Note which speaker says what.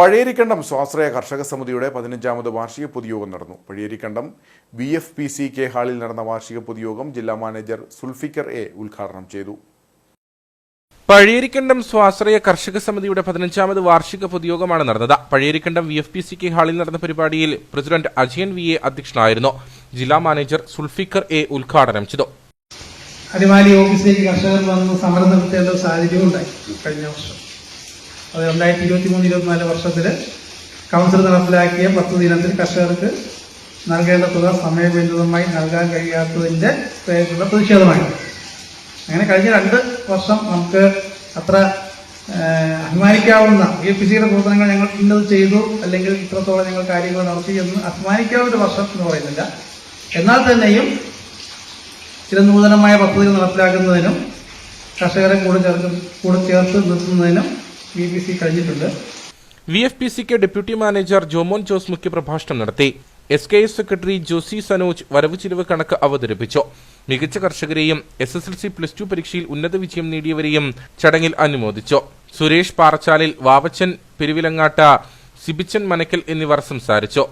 Speaker 1: പഴയേരിക്കണ്ടം സ്വാശ്രയ കർഷക സമിതിയുടെ പതിനഞ്ചാമത് വാർഷിക പൊതുയോഗം നടന്നു. Pazhayarikkandam B F P C K ഹാളിൽ നടന്ന വാർഷിക പൊതുയോഗം ജില്ലാ മാനേജർ സുൽഫിക്കർ എ ഉദ്ഘാടനം ചെയ്തു.
Speaker 2: പഴയരിക്കണ്ടം സ്വാശ്രയ കർഷക സമിതിയുടെ പതിനഞ്ചാമത് വാർഷിക പൊതുയോഗമാണ് നടന്നത്. Pazhayarikkandam V F P C K ഹാളിൽ നടന്ന പരിപാടിയിൽ പ്രസിഡന്റ് അജയൻ വി എ അധ്യക്ഷനായിരുന്നു. ജില്ലാ മാനേജർ സുൽഫിക്കർ എ ഉദ്ഘാടനം ചെയ്തു.
Speaker 3: അടിമാലി ഓഫീസിലേക്ക് കർഷകർ വന്ന് സമരം നടത്തേണ്ട സാഹചര്യം ഉണ്ടായി. കഴിഞ്ഞ വർഷം. അത് രണ്ടായിരത്തി ഇരുപത്തി മൂന്ന് ഇരുപത്തിനാല് വർഷത്തിൽ കൗൺസിൽ നടപ്പിലാക്കിയ പദ്ധതി ഇനത്തിൽ കർഷകർക്ക് നൽകേണ്ട തുക സമയബന്ധിതമായി നൽകാൻ കഴിയാത്തതിന്റെ പേരിലുള്ള പ്രതിഷേധമായി അങ്ങനെ കഴിഞ്ഞ രണ്ട് വർഷം നമുക്ക് അത്ര അഭിമാനിക്കാവുന്ന ഈ പി സിയുടെ പ്രവർത്തനങ്ങൾ ഞങ്ങൾ ഇന്നത് ചെയ്തു അല്ലെങ്കിൽ ഇത്രത്തോളം ഞങ്ങൾ കാര്യങ്ങൾ നടത്തി എന്ന് അഭിമാനിക്കാവുന്ന ഒരു വർഷം എന്ന് പറയുന്നില്ല. എന്നാൽ തന്നെയും ചില നൂതനമായ പദ്ധതികൾ നടപ്പിലാക്കുന്നതിനും കർഷകരെ കൂടെ ചേർത്ത് കൂടെ ചേർത്ത് നിർത്തുന്നതിനും
Speaker 2: വി എഫ് പി സിക്ക് ഡെപ്യൂട്ടി മാനേജർ ജോമോൻ ജോസ് മുഖ്യപ്രഭാഷണം നടത്തി. S K S secretary Josi Sanoj വരവ് ചിലവ് കണക്ക് അവതരിപ്പിച്ചു. മികച്ച കർഷകരെയും S S L C plus two പരീക്ഷയിൽ ഉന്നത വിജയം നേടിയവരെയും ചടങ്ങിൽ അനുമോദിച്ചു. സുരേഷ് പാറച്ചാലിൽ വാവച്ചൻ പെരുവിലങ്ങാട്ട സിബിച്ചൻ മനക്കൽ എന്നിവർ സംസാരിച്ചു.